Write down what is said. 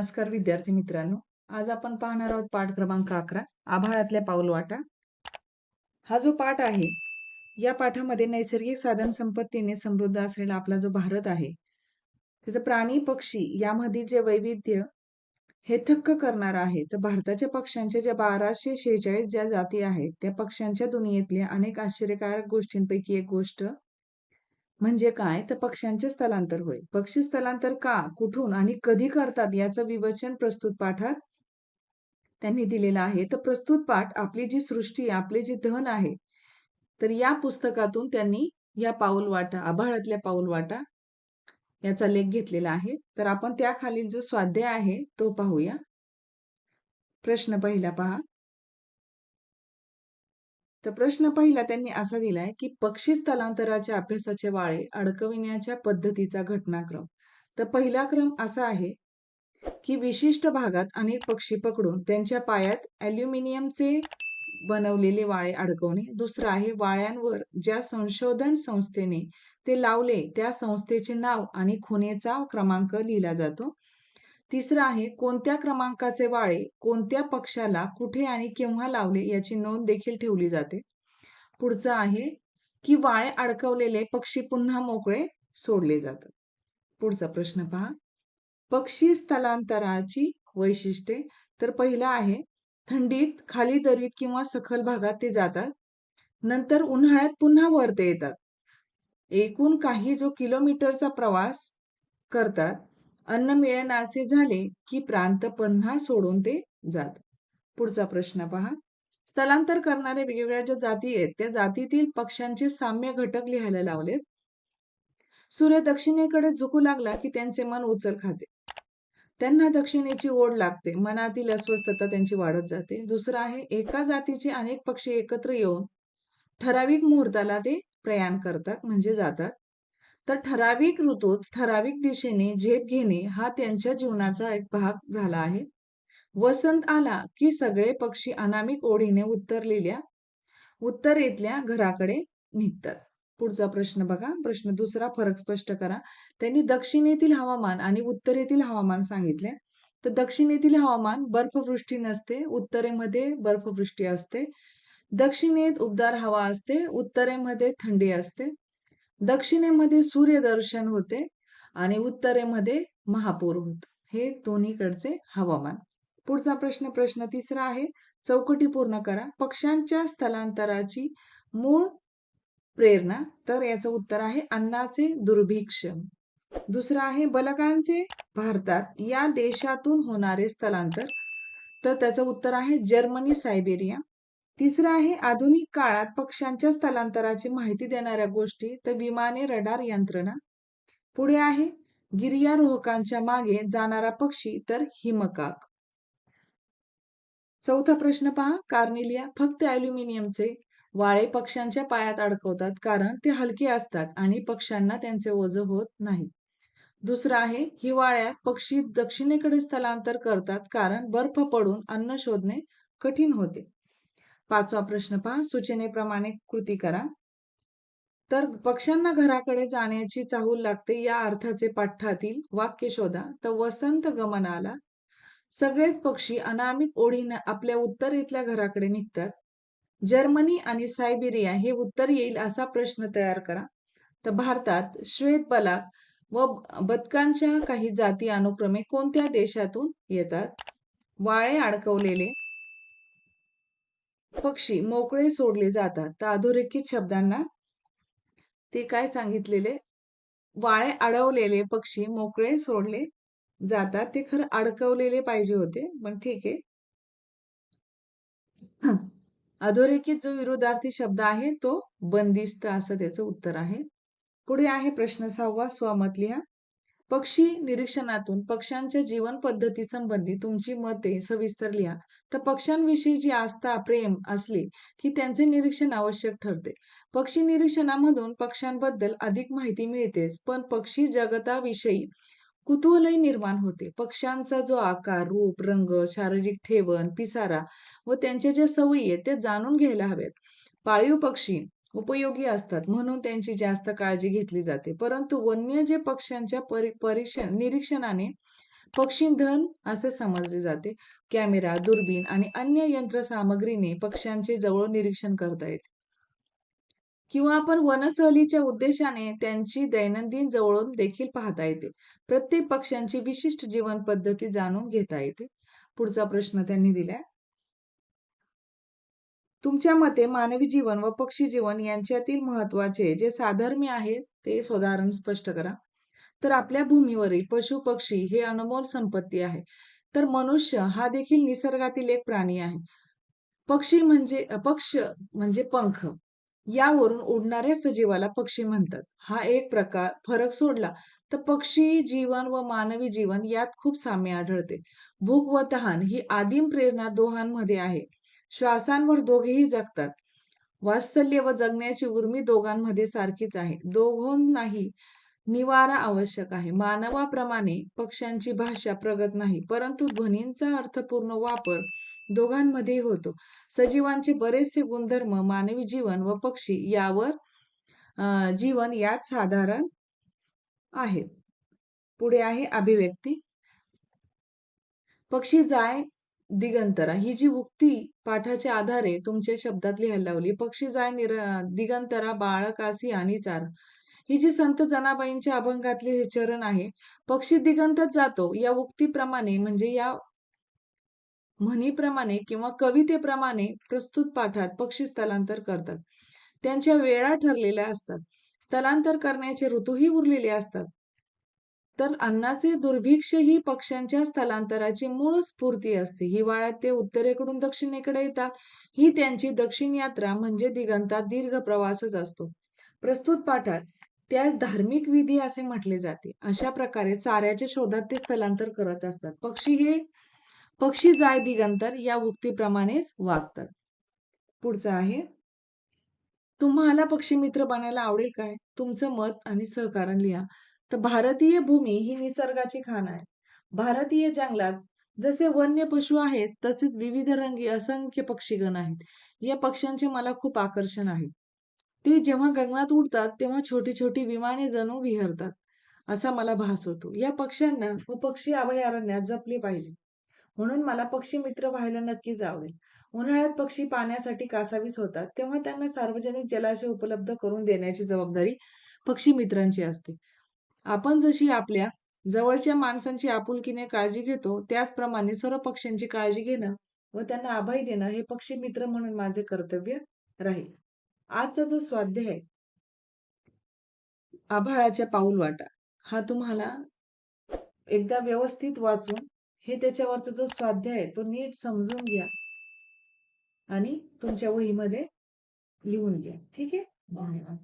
नमस्कार विद्यार्थी मित्रांनो आज आपण पाहणार आहोत पाठ क्रमांक अकरा आभाळातल्या पाऊलवाटा. हा जो पाठ आहे या पाठामध्ये नैसर्गिक साधन संपत्तीने समृद्ध असलेला आपला जो भारत आहे त्याचं प्राणी पक्षी यामध्ये जे वैविध्य हे थक्क करणार आहे तर भारताच्या पक्ष्यांच्या ज्या बाराशे शेहेचाळीस ज्या जाती आहेत त्या पक्ष्यांच्या दुनियेतल्या अनेक आश्चर्यकारक गोष्टींपैकी एक गोष्ट म्हणजे काय? तर पक्ष्यांचे स्थलांतर होय. पक्षी स्थलांतर का कुठून आणि कधी करतात याचं विवचन प्रस्तुत पाठात त्यांनी दिलेलं आहे. तर प्रस्तुत पाठ आपली जी सृष्टी आपले जे धन आहे तर या पुस्तकातून त्यांनी या पाऊल वाटा आभाळातल्या पाऊल वाटा याचा लेख घेतलेला आहे. तर आपण त्याखालील जो स्वाध्याय आहे तो पाहूया. प्रश्न पहिला पहा. तर प्रश्न पहिला त्यांनी असा दिलाय की पक्षी स्थलांतराच्या अभ्यासाचे वाळे अडकविण्याच्या पद्धतीचा घटनाक्रम. तर पहिला क्रम असा आहे की विशिष्ट भागात अनेक पक्षी पकडून त्यांच्या पायात अल्युमिनियमचे बनवलेले वाळे अडकवणे. दुसरं आहे वाळ्यांवर ज्या संशोधन संस्थेने ते लावले त्या संस्थेचे नाव आणि खुनेचा क्रमांक लिहिला जातो. तिसरं आहे कोणत्या क्रमांकाचे वाळे कोणत्या पक्षाला कुठे आणि केव्हा लावले याची नोंद देखील ठेवली जाते. पुढचं आहे की वाळे अडकवलेले पक्षी पुन्हा मोकळे सोडले जातात. पुढचा प्रश्न पहा. पक्षी स्थलांतराची वैशिष्ट्ये. तर पहिलं आहे थंडीत खाली दरीत किंवा सखल भागात ते जातात. नंतर उन्हाळ्यात पुन्हा वरते येतात. एकूण काही जो किलोमीटरचा प्रवास करतात अन्न मिळेनासे झाले की प्रांत पन्हा सोडून ते जात. पुढचा प्रश्न पहा. स्थलांतर करणारे वेगवेगळ्या ज्या जाती आहेत त्या जातीतील पक्ष्यांचे साम्य घटक लिहायला लावलेत. सूर्य दक्षिणेकडे झुकू लागला की त्यांचे मन उचल खाते. त्यांना दक्षिणेची ओढ लागते. मनातील अस्वस्थता त्यांची वाढत जाते. दुसरं आहे एका जातीचे अनेक पक्षी एकत्र येऊन ठराविक मुहूर्ताला ते प्रयाण करतात म्हणजे जातात. तर ठराविक ऋतूत ठराविक दिशेने झेप घेणे हा त्यांच्या जीवनाचा एक भाग झाला आहे. वसंत आला की सगळे पक्षी अनामिक ओढीने उत्तरलेल्या उत्तरेतल्या घराकडे निघतात. पुढचा प्रश्न बघा. प्रश्न दुसरा फरक स्पष्ट करा. त्यांनी दक्षिणेतील हवामान आणि उत्तरेतील हवामान सांगितले. तर दक्षिणेतील हवामान बर्फवृष्टी नसते उत्तरेमध्ये बर्फवृष्टी असते. दक्षिणेत उबदार हवा असते उत्तरेमध्ये थंडी असते. दक्षिणेमध्ये सूर्यदर्शन होते आणि उत्तरेमध्ये महापूर होत. हे दोन्हीकडचे हवामान. पुढचा प्रश्न प्रश्न तिसरा आहे. चौकटी पूर्ण करा. पक्ष्यांच्या स्थलांतराची मूळ प्रेरणा. तर याचं उत्तर आहे अन्नाचे दुर्भिक्ष दुसरं आहे बलकांचे भारतात या देशातून होणारे स्थलांतर. तर त्याचं उत्तर आहे जर्मनी सायबेरिया. तिसरं आहे आधुनिक काळात पक्ष्यांच्या स्थलांतराची माहिती देणाऱ्या गोष्टी तर विमाने रडार यंत्रणा. पुढे आहे गिर्यारोहकांच्या मागे जाणारा पक्षी तर हिमकाक. चौथा प्रश्न पहा कार्निलिया फक्त अॅल्युमिनियमचे वाळे पक्ष्यांच्या पायात अडकवतात कारण ते हलके असतात आणि पक्ष्यांना त्यांचे ओझ होत नाही. दुसरं आहे हिवाळ्यात पक्षी दक्षिणेकडे स्थलांतर करतात कारण बर्फ पडून अन्न शोधणे कठीण होते. पाचवा प्रश्न पहा. सूचनेप्रमाणे कृती करा. तर पक्ष्यांना घराकडे जाण्याची चाहूल लागते या अर्थाचे पाठातील वाक्य शोधा. तर वसंत गमनाला. सगळेच पक्षी अनामिक ओढीनं आपल्या उत्तरेतल्या घराकडे निघतात. जर्मनी आणि सायबेरिया हे उत्तर येईल असा प्रश्न तयार करा. तर भारतात श्वेत बलाक व बदकांच्या काही जाती अनुक्रमे कोणत्या देशातून येतात? वाळे अडकवलेले पक्षी मोकळे सोडले जातात. तर अधोरेखित शब्दांना ते काय सांगितलेले? वाळे अडवलेले पक्षी मोकळे सोडले जातात. ते खरं अडकवलेले पाहिजे होते पण ठीक आहे. अधोरेखित जो विरोधार्थी शब्द आहे तो बंदिस्त असं त्याचं उत्तर आहे. पुढे आहे प्रश्न सहावा स्वमत लिहा. पक्षी निरीक्षणातून पक्ष्यांच्या जीवन पद्धती संबंधी तुमची मते सविस्तर लिहा. तर पक्ष्यांविषयी जी आस्था प्रेम असली की त्यांचे निरीक्षण आवश्यक ठरते. पक्षी निरीक्षणामधून पक्ष्यांबद्दल अधिक माहिती मिळतेच पण पक्षी जगताविषयी कुतूहलही निर्माण होते. पक्ष्यांचा जो आकार रूप रंग शारीरिक ठेवण पिसारा व त्यांच्या ज्या सवयी आहेत त्या जाणून घ्यायला हव्यात. पाळीव पक्षी उपयोगी असतात म्हणून त्यांची जास्त काळजी घेतली जाते परंतु वन्य जे पक्ष्यांच्या परीक्षण निरीक्षणाने पक्षीधन असे समजले जाते. कॅमेरा, दुर्बीण आणि अन्य यंत्रसामग्रीने पक्ष्यांचे जवळून निरीक्षण करता येते. किंवा आपण वनसहलीच्या उद्देशाने त्यांची दैनंदिन जवळून देखील पाहता येते. प्रत्येक पक्ष्यांची विशिष्ट जीवन पद्धती जाणून घेता येते. पुढचा प्रश्न त्यांनी दिलाय. तुमच्या मते मानवी जीवन व पक्षी जीवन यांच्यातील महत्त्वाचे जे साधर्म्य आहे ते सोदाहरण स्पष्ट करा. तर आपल्या भूमीवरील पशु-पक्षी हे अनमोल संपत्ती आहे. तर मनुष्य हा देखील निसर्गातील एक प्राणी आहे. पक्षी म्हणजे पक्ष म्हणजे पंख. यावरून उडणाऱ्या सजीवाला पक्षी म्हणतात. हा एक प्रकार फरक सोडला तर पक्षी जीवन व मानवी जीवन यात खूप साम्य आढळते. भूक व तहान ही आदिम प्रेरणा दोहांमध्ये आहे. श्वासांवर दोघेही जगतात. वात्सल्य व जगण्याची उर्मी दोघांमध्ये सारखीच आहे. दोघांनाही निवारा आवश्यक आहे. मानवाप्रमाणे पक्ष्यांची भाषा प्रगत नाही, परंतु ध्वनींचा अर्थपूर्ण वापर दोघांमध्येही होतो. सजीवांचे बरेचसे गुणधर्म मानवी जीवन व पक्षी यावर जीवन यात साधारण आहेत. पुढे आहे अभिव्यक्ती. पक्षी जाय दिगंतरा ही जी उक्ती पाठाच्या आधारे तुमच्या शब्दात लिहायला लावली. पक्षी जाय निर दिगंतरा बाळकासी आणि चार ही जी संत जनाबाईंच्या अभंगातले हे चरण आहे. पक्षी दिगंतात जातो या उक्तीप्रमाणे म्हणजे या म्हणीप्रमाणे किंवा कवितेप्रमाणे प्रस्तुत पाठात पक्षी स्थलांतर करतात. त्यांच्या वेळा ठरलेल्या असतात. स्थलांतर करण्याचे ऋतूही उरलेले असतात. तर अन्नाचे दुर्भिक्ष ही पक्ष्यांच्या स्थलांतराची मूळ स्फूर्ती असते. हिवाळ्यात ते उत्तरेकडून दक्षिणेकडे येतात. ही त्यांची दक्षिण यात्रा म्हणजे दिगंतात दीर्घ प्रवासच असतो. प्रस्तुत पाठात त्यास धार्मिक विधी असे म्हटले जाते. अशा प्रकारे चाऱ्याच्या शोधात ते स्थलांतर करत असतात. पक्षी हे पक्षी जाय दिगंतर या उक्तीप्रमाणेच वागतात. पुढचं आहे तुम्हाला पक्षी मित्र बनायला आवडेल काय? तुमचं मत आणि सहकारण लिहा. तर भारतीय भूमी ही निसर्गाची खाण आहे. भारतीय जंगलात जसे वन्य पशु आहेत तसेच विविध रंगी असंख्य पक्षीगण आहेत. या पक्ष्यांचे मला खूप आकर्षण आहे. ते जेव्हा गगनात उडतात तेव्हा छोटी छोटी विमाने जणू विहरतात असा मला भास होतो. या पक्ष्यांना व पक्षी अभयारण्यात जपले पाहिजे. म्हणून मला पक्षी मित्र व्हायला नक्कीच आवडेल. उन्हाळ्यात पक्षी पाण्यासाठी कासावीस होतात तेव्हा त्यांना सार्वजनिक जलाशय उपलब्ध करून देण्याची जबाबदारी पक्षी मित्रांची असते. आपण जशी आपल्या जवळच्या माणसांची आपुलकीने काळजी घेतो त्याचप्रमाणे सर्व पक्ष्यांची काळजी घेणं व त्यांना आभाई देणं हे पक्षी मित्र म्हणून माझे कर्तव्य राहील. आजचा जो स्वाध्याय आहे आभाळाच्या पाऊल वाटा हा तुम्हाला एकदा व्यवस्थित वाचून हे त्याच्यावरचा जो स्वाध्याय आहे तो नीट समजून घ्या आणि तुमच्या वहीमध्ये लिहून घ्या. ठीक आहे? धन्यवाद.